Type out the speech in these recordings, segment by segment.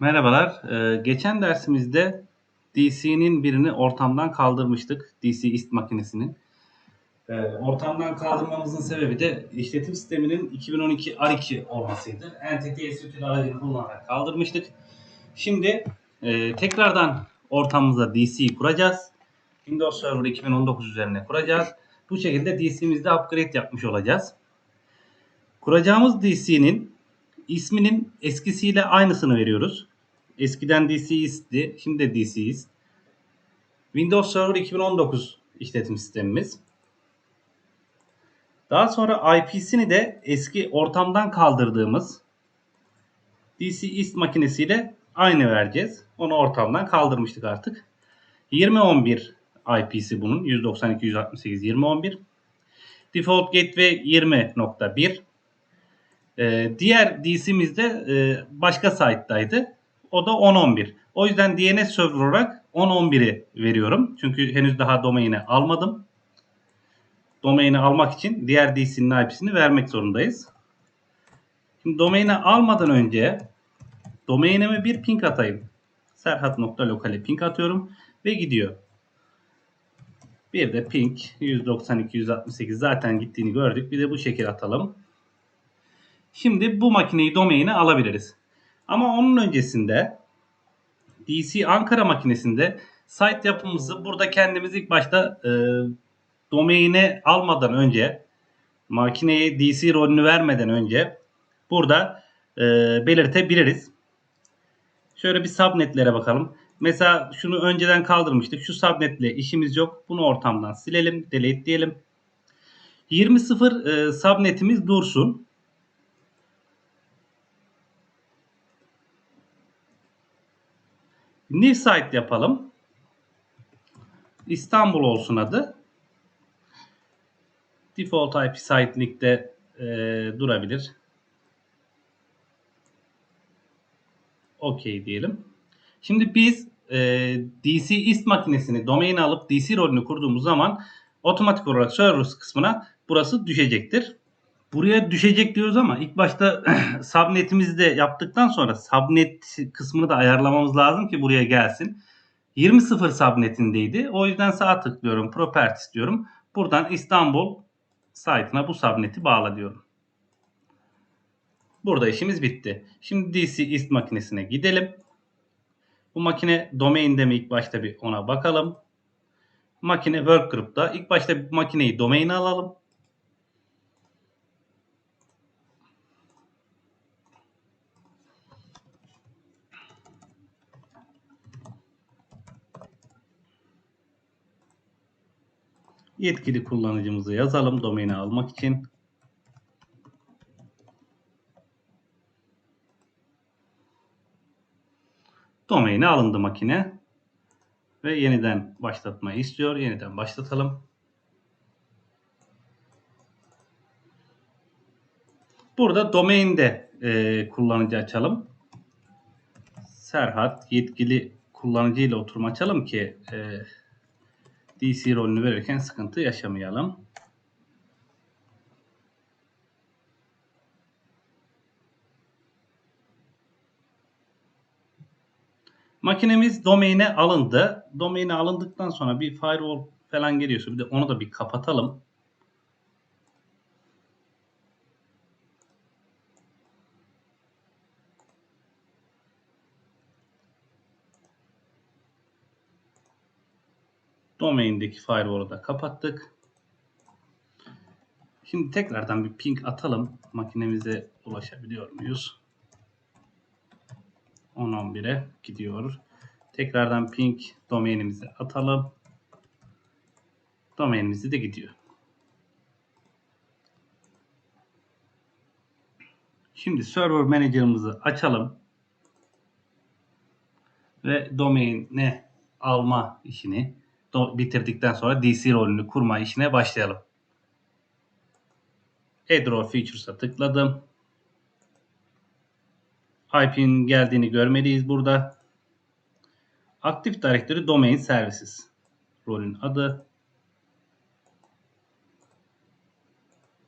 Merhabalar. Ee, geçen dersimizde DC'nin birini ortamdan kaldırmıştık. DC ist makinesinin. Ee, ortamdan kaldırmamızın sebebi de işletim sisteminin 2012 R2 olmasıydı. Entity SQL aracını kullanarak kaldırmıştık. Şimdi e, tekrardan ortamımıza DC'yi kuracağız. Windows Server 2019 üzerine kuracağız. Bu şekilde DC'mizde upgrade yapmış olacağız. Kuracağımız DC'nin isminin eskisiyle aynısını veriyoruz. Eskiden DC'ydi, şimdi de DC'yiz. Windows Server 2019 işletim sistemimiz. Daha sonra IP'sini de eski ortamdan kaldırdığımız DC East makinesiyle aynı vereceğiz. Onu ortamdan kaldırmıştık artık. 2011 IP'si bunun. 192.168.2011. Default Gateway 20.1. Ee, diğer DC'miz de e, başka site'daydı. O da 10.11. O yüzden DNS server olarak 10.11'i veriyorum. Çünkü henüz daha domaini almadım. Domaini almak için diğer DC'nin IP'sini vermek zorundayız. Şimdi domaini almadan önce domainime bir ping atayım. Serhat.lokal'e ping atıyorum ve gidiyor. Bir de ping 192.168 zaten gittiğini gördük. Bir de bu şekil atalım. Şimdi bu makineyi domaini alabiliriz. Ama onun öncesinde DC Ankara makinesinde site yapımızı burada kendimiz ilk başta e, domaini almadan önce makineye DC rolünü vermeden önce burada e, belirtebiliriz. Şöyle bir subnetlere bakalım. Mesela şunu önceden kaldırmıştık. Şu subnetle işimiz yok. Bunu ortamdan silelim. Delete diyelim. 20.0 e, subnetimiz dursun. New site yapalım. İstanbul olsun adı. Default IP site link'te e, durabilir. OK diyelim. Şimdi biz e, DC East makinesini domain alıp DC rolünü kurduğumuz zaman otomatik olarak servers kısmına burası düşecektir. Buraya düşecek diyoruz ama ilk başta subnetimizi de yaptıktan sonra subnet kısmını da ayarlamamız lazım ki buraya gelsin. 20.0 subnetindeydi. O yüzden sağ tıklıyorum. Properties diyorum. Buradan İstanbul site'ına bu subneti bağla diyorum. Burada işimiz bitti. Şimdi DC East makinesine gidelim. Bu makine domain'de mi ilk başta bir ona bakalım. Makine workgroup'ta. İlk başta makineyi domain'e alalım. Yetkili kullanıcımızı yazalım domaini almak için. Domaini alındı makine ve yeniden başlatmayı istiyor. Yeniden başlatalım. Burada domainde e, kullanıcı açalım. Serhat yetkili kullanıcı ile oturum açalım ki e, DC rolünü verirken sıkıntı yaşamayalım. Makinemiz domaine alındı. Domaine alındıktan sonra bir firewall falan geliyorsa bir de onu da bir kapatalım. Domain'deki firewall'u da kapattık. Şimdi tekrardan bir ping atalım. Makinemize ulaşabiliyor muyuz? 10.11'e gidiyor. Tekrardan ping domainimizi atalım. Domainimizi de gidiyor. Şimdi server manager'ımızı açalım. Ve domain'e alma işini bitirdikten sonra DC rolünü kurma işine başlayalım. Add Features'a tıkladım. IP'nin geldiğini görmeliyiz burada. Active Directory Domain Services rolün adı.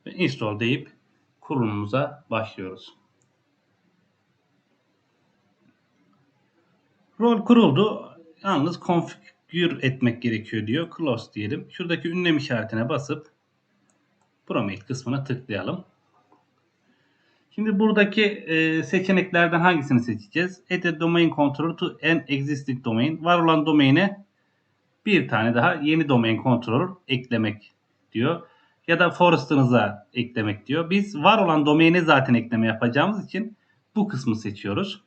Ve install deyip kurulumumuza başlıyoruz. Rol kuruldu. Yalnız konfigür etmek gerekiyor diyor. Close diyelim. Şuradaki ünlem işaretine basıp Promate kısmına tıklayalım. Şimdi buradaki e, seçeneklerden hangisini seçeceğiz? Add a domain controller to an existing domain. Var olan domaine bir tane daha yeni domain controller eklemek diyor. Ya da forest'ınıza eklemek diyor. Biz var olan domaine zaten ekleme yapacağımız için bu kısmı seçiyoruz.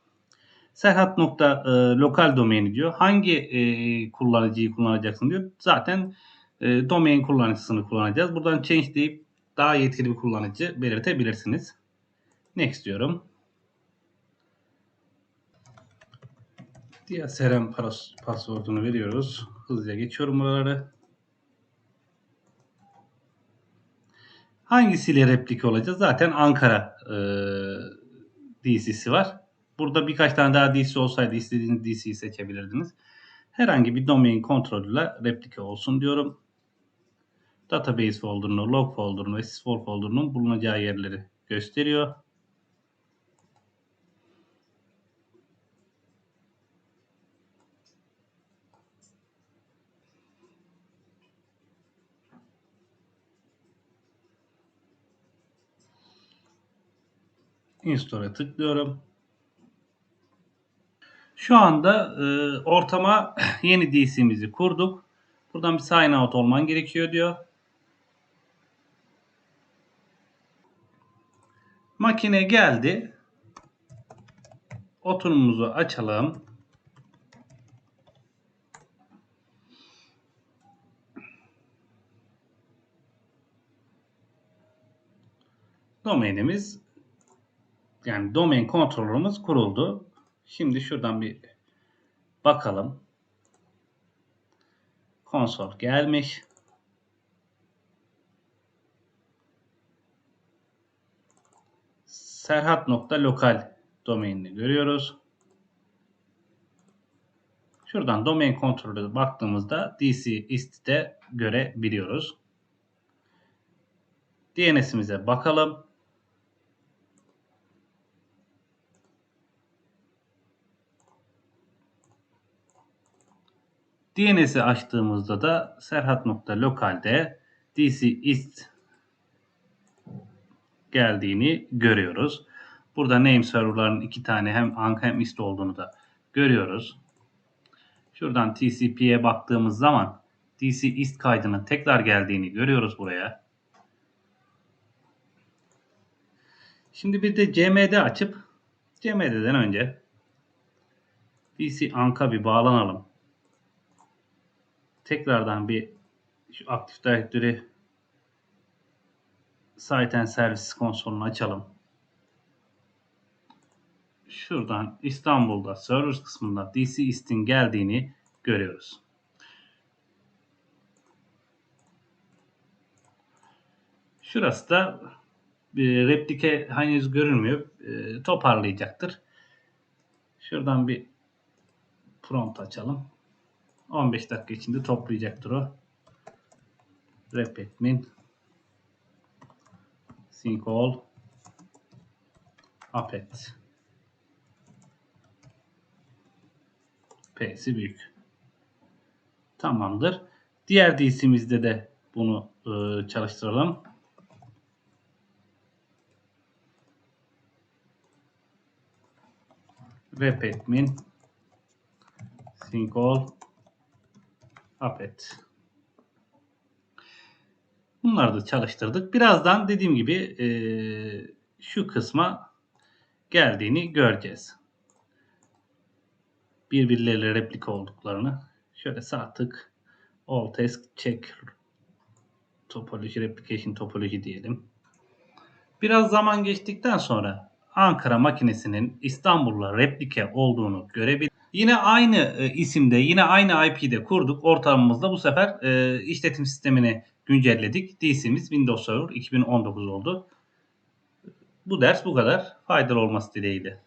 Serhat nokta lokal domaini diyor. Hangi e, kullanıcıyı kullanacaksın diyor. Zaten e, domain kullanıcısını kullanacağız. Buradan change deyip daha yetkili bir kullanıcı belirtebilirsiniz. Next diyorum. Diğer pas password'unu veriyoruz. Hızlıca geçiyorum buraları. Hangisiyle replike olacağız? Zaten Ankara e, DC'si var. Burada birkaç tane daha DC olsaydı istediğiniz DC'yi seçebilirdiniz. Herhangi bir domain kontrolüyle replike olsun diyorum. Database folder'ını, log folder'ını ve sysvol folder'ının bulunacağı yerleri gösteriyor. Install'e tıklıyorum. Şu anda e, ortama yeni DC'mizi kurduk. Buradan bir sign out olman gerekiyor diyor. Makine geldi. Oturumumuzu açalım. Domainimiz yani domain kontrolümüz kuruldu. Şimdi şuradan bir bakalım. Konsol gelmiş. Serhat.lokal domainini görüyoruz. Şuradan domain kontrolü baktığımızda DC ist'te görebiliyoruz. DNS'imize bakalım. DNS'i açtığımızda da serhat.lokal'de DC ist geldiğini görüyoruz. Burada name server'ların iki tane hem ank hem ist olduğunu da görüyoruz. Şuradan TCP'ye baktığımız zaman DC ist kaydının tekrar geldiğini görüyoruz buraya. Şimdi bir de CMD açıp CMD'den önce DC Ank'a bir bağlanalım. Tekrardan bir şu Active Directory Site and Services konsolunu açalım. Şuradan İstanbul'da Servers kısmında DC Ist'in geldiğini görüyoruz. Şurası da e, replike henüz görünmüyor. E, toparlayacaktır. Şuradan bir prompt açalım. 15 dakika içinde toplayacaktır o. Rep admin sync all appet P'si büyük. Tamamdır. Diğer DC'mizde de bunu e, çalıştıralım. Rep admin sync all appet Bunları da çalıştırdık. Birazdan dediğim gibi e, şu kısma geldiğini göreceğiz. Birbirleriyle replika olduklarını. Şöyle sağ tık all task check topoloji replication topoloji diyelim. Biraz zaman geçtikten sonra Ankara makinesinin İstanbul'la replike olduğunu görebilir. Yine aynı e, isimde, yine aynı IP'de kurduk. Ortamımızda bu sefer e, işletim sistemini güncelledik. DC'miz Windows Server 2019 oldu. Bu ders bu kadar. Faydalı olması dileğiyle.